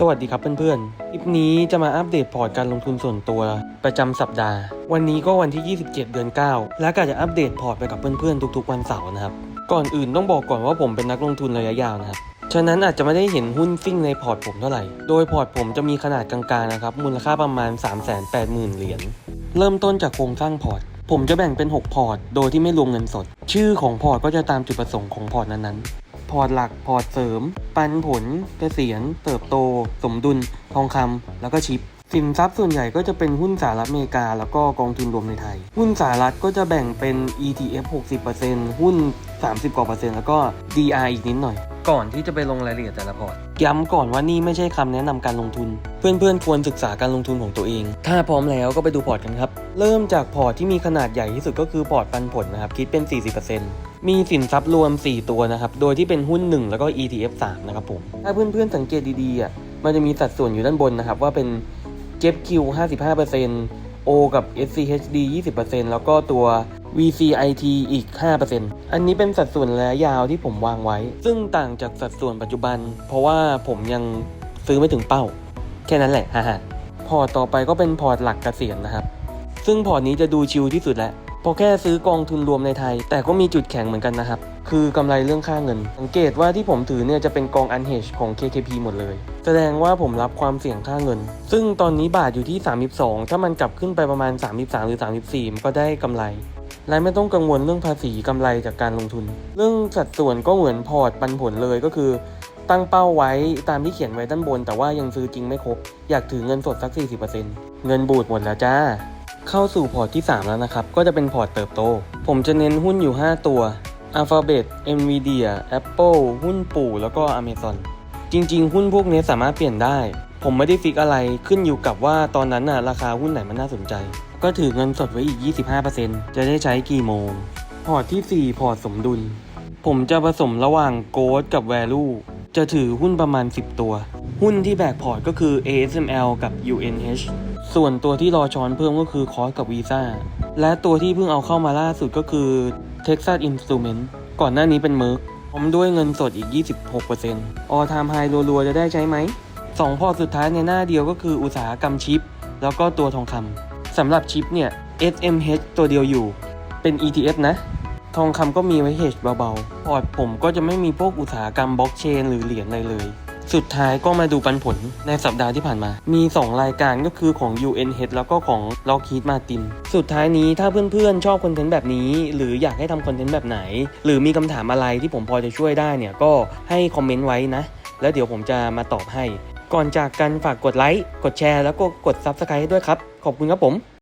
สวัสดีครับเพื่อนๆ คลิปนี้จะมาอัปเดตพอร์ตการลงทุนส่วนตัว ประจำสัปดาห์ วันนี้ก็วันที่ 27 เดือน 9 และก็จะอัปเดตพอร์ตไปกับเพื่อนๆ ทุกๆ วันเสาร์นะครับ ก่อนอื่นต้องบอกก่อนว่าผมเป็นนักลงทุนระยะยาวนะครับ ฉะนั้นอาจจะไม่ได้เห็นหุ้นซิ่งในพอร์ตผมเท่าไหร่ โดยพอร์ตผมจะมีขนาดกลางๆนะครับ มูลค่าประมาณ 380,000 เหรียญ เริ่มต้นจากโครงสร้างพอร์ต ผมจะแบ่งเป็น 6 พอร์ต โดยที่ไม่รวมเงินสด ชื่อของพอร์ตก็จะตามจุดประสงค์ของพอร์ตนั้นๆ พอร์ตหลัก พอร์ตเสริม ปันผลเกษียณ เติบโต สมดุล ทองคำแล้วก็ชิป สินทรัพย์ส่วนใหญ่ก็จะเป็นหุ้นสหรัฐอเมริกา แล้วก็กองทุนรวมในไทย หุ้นสหรัฐก็จะแบ่งเป็น ETF 60%หุ้น 30กว่าเปอร์เซ็นต์แล้วก็ DR อีกนิดหน่อยก่อนที่จะไปลงรายละเอียดแต่ละพอร์ต ย้ำก่อนว่านี่ไม่ใช่คำแนะนำการลงทุน เพื่อนๆ ควรศึกษาการลงทุนของตัวเอง ถ้าพร้อมแล้วก็ไปดูพอร์ตกันครับ เริ่มจากพอร์ตที่มีขนาดใหญ่ที่สุดก็คือพอร์ตปันผลนะครับ คิดเป็น 40% มีสินทรัพย์รวม 4 ตัวนะครับ โดยที่เป็นหุ้น 1 แล้วก็ ETF 3 นะครับผม ถ้าเพื่อนๆสังเกตดีๆอะ มันจะมีสัดส่วนอยู่ด้านบนนะครับ ว่าเป็นเจ็บคิว55% O กับ SCHD 20%แล้วก็ตัว VCIT อีก 5%อันนี้เป็นสัดส่วนระยะยาวที่ผมวางไว้ ซึ่งต่างจากสัดส่วนปัจจุบัน เพราะว่าผมยังซื้อไม่ถึงเป้า แค่นั้นแหละฮ่าๆพอร์ตต่อไปก็เป็นพอร์ตหลักเกษียณนะครับ ซึ่งพอร์ตนี้จะดูชิลที่สุดแล้ว พราะแค่ซื้อกองทุนรวมในไทย แต่ก็มีจุดแข็งเหมือนกันนะครับ คือกำไรเรื่องค่าเงิน สังเกตว่าที่ผมถือเนี่ยจะเป็นกอง unhedge ของ KKP หมดเลย แสดงว่าผมรับความเสี่ยงค่าเงิน ซึ่งตอนนี้บาทอยู่ที่ 32 ถ้ามันกลับขึ้นไปประมาณ 33 หรือ 34 ก็ได้กำไรและไม่ต้องกังวลเรื่องภาษีกำไรจากการลงทุน เรื่องสัดส่วนก็เหมือนพอร์ตปันผลเลยก็คือ ตั้งเป้าไว้ตามที่เขียนไว้ด้านบน แต่ว่ายังซื้อจริงไม่ครบ อยากถือเงินสดสัก 40%เงินบูดหมดแล้วจ้า เข้าสู่พอร์ตที่ 3 แล้วนะครับ ก็จะเป็นพอร์ตเติบโต ผมจะเน้นหุ้นอยู่ 5 ตัว Alphabet Nvidia Apple หุ้นปู่ แล้วก็ Amazon จริงๆ หุ้นพวกนี้สามารถเปลี่ยนได้ ผมไม่ได้ฟิกอะไรขึ้นอยู่กับว่าตอนนั้นน่ะราคาหุ้นไหนมันน่าสนใจ ก็ถือเงินสดไว้อีก 25%จะได้ใช้กี่โมง พอร์ตที่ 4 พอร์ตสมดุล ผมจะผสมระหว่าง Growth กับ Value จะถือหุ้นประมาณ 10 ตัว หุ้นที่แบกพอร์ตก็คือ ASML กับ UNH ส่วนตัวที่รอช้อนเพิ่มก็คือคอสกับ Visa และตัวที่เพิ่งเอาเข้ามาล่าสุดก็คือ Texas Instrument ก่อนหน้านี้เป็น Merck พร้อมด้วยเงินสดอีก 26% All Time High รัวๆจะได้ใช้ไหมสองพอสุดท้ายในหน้าเดียวก็คืออุตสาหกรรมชิป แล้วก็ตัวทองคำสำหรับชิปเนี่ย SMH ตัวเดียวอยู่ เป็น ETF นะ ทองคำก็มีไว้ hedge เบาๆ พอร์ตผมก็จะไม่มีพวกอุตสาหกรรมบล็อกเชนหรือเหรียญอะไรเลย สุดท้ายก็มาดูปันผลในสัปดาห์ที่ผ่านมา มี 2 รายการก็คือของ UNH แล้วก็ของ Lockheed Martin สุดท้ายนี้ถ้าเพื่อนๆ ชอบคอนเทนต์แบบนี้ หรืออยากให้ทำคอนเทนต์แบบไหน หรือมีคำถามอะไรที่ผมพอจะช่วยได้เนี่ยก็ให้คอมเมนต์ไว้นะ แล้วเดี๋ยวผมจะมาตอบให้ ก่อนจากกันฝากกดไลค์กดแชร์แล้วก็กด Subscribe ให้ด้วยครับ ขอบคุณครับผม